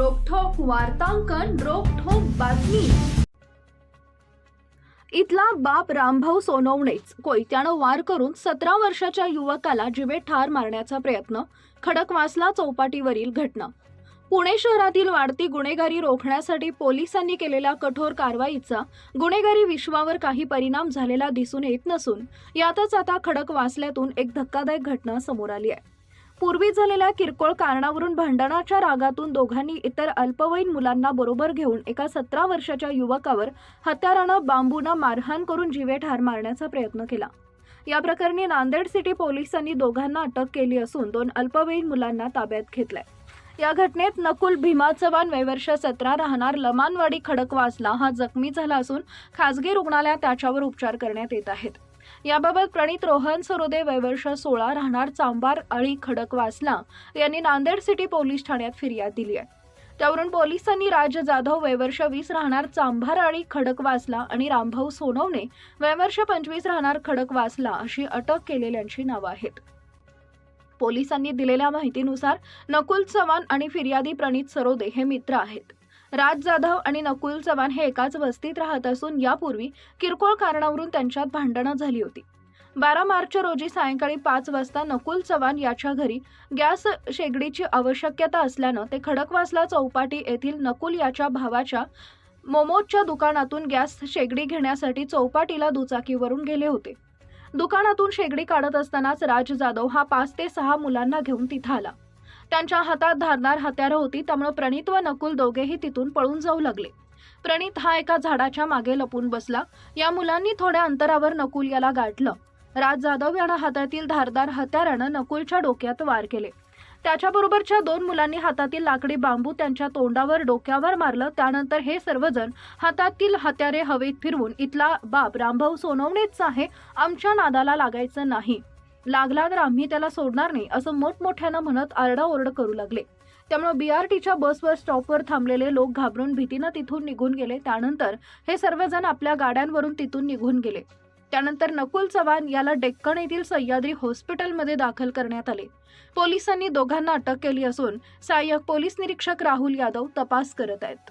वार्तांकन रोखोक बातमी. इथला बाप रामभाऊ सोनवणेच कोयत्यानं वार करून सतरा वर्षाच्या युवकाला जिवे ठार मारण्याचा प्रयत्न खडकवासला चौपाटीवरील घटना. पुणे शहरातील वाढती गुन्हेगारी रोखण्यासाठी पोलिसांनी केलेल्या कठोर कारवाईचा गुन्हेगारी विश्वावर काही परिणाम झालेला दिसून येत नसून यातच आता खडकवासल्यातून एक धक्कादायक घटना समोर आली आहे. पूर्वी झालेल्या किरकोळ कारणावरून भांडणाच्या रागातून दोघांनी इतर अल्पवयीन मुलांना बरोबर घेऊन एका सतरा वर्षाच्या युवकावर हत्यारानं बांबूनं मारहाण करून जीवे ठार मारण्याचा प्रयत्न केला. या प्रकरणी नांदेड सिटी पोलिसांनी दोघांना अटक केली असून दोन अल्पवयीन मुलांना ताब्यात घेतलंय. या घटनेत नकुल भीमा चव्हाण वयवर्ष सतरा राहणार लमानवाडी खडकवासला हा जखमी झाला असून खासगी रुग्णालयात त्याच्यावर उपचार करण्यात येत आहेत. याबाबत प्रणित रोहन सरोदे वयवर्ष सोळा राहणार चांबार अळी खडकवासला यांनी नांदेड सिटी पोलीस ठाण्यात फिर्याद दिली आहे. त्यावरून पोलिसांनी राज जाधव वयवर्ष वीस राहणार चांभार अळी खडकवासला आणि रामभाऊ सोनवणे वयवर्ष पंचवीस राहणार खडकवासला अशी अटक केलेल्यांची नावं आहेत. पोलिसांनी दिलेल्या माहितीनुसार नकुल चव्हाण आणि फिर्यादी प्रणित सरोदे हे मित्र आहेत. राज जाधव आणि नकुल चव्हाण हे एकाच वस्तीत राहत असून यापूर्वी किरकोळ कारणावरून त्यांच्यात भांडणं झाली होती. बारा मार्च रोजी सायंकाळी पाच वाजता नकुल चव्हाण याच्या घरी गॅस शेगडीची आवश्यकता असल्यानं ते खडकवासला चौपाटी येथील नकुल याच्या भावाच्या मोमोजच्या दुकानातून गॅस शेगडी घेण्यासाठी चौपाटीला दुचाकीवरून गेले होते. दुकानातून शेगडी काढत असतानाच राज जाधव हा पाच ते सहा मुलांना घेऊन तिथं आला. त्यांच्या हातात धारदार हत्यारं होती त्यामुळे प्रणित व नकुल दोघेही तिथून पळून जाऊ लागले. प्रणित हा एका झाडाच्या मागे लपून बसला. या मुलांनी थोड्या अंतरावर नकुल याला गाठलं. राज जाधव यानं हातातील धारदार हत्यारानं नकुलच्या डोक्यात वार केले. त्याच्याबरोबरच्या दोन मुलांनी हातातील लाकडी बांबू त्यांच्या तोंडावर डोक्यावर मारलं. त्यानंतर हे सर्वजण हातातील हत्यारे हवेत फिरवून इथला बाप रामभाऊ सोनवणेच आहे. आमच्या नादाला लागायचं नाही. लागला तर आम्ही त्याला सोडणार नाही असं मोठमोठ्यानं म्हणत आरडाओरड करू लागले. त्यामुळे बीआरटीच्या बसवर स्टॉपवर थांबलेले लोक घाबरून भीतीनं तिथून निघून गेले. त्यानंतर हे सर्वजण आपल्या गाड्यांवरून तिथून निघून गेले. त्यानंतर नकुल चव्हाण याला डेक्कन येथील सह्याद्री हॉस्पिटलमध्ये दाखल करण्यात आले. पोलिसांनी दोघांना अटक केली असून सहाय्यक पोलीस निरीक्षक राहुल यादव तपास करत आहेत.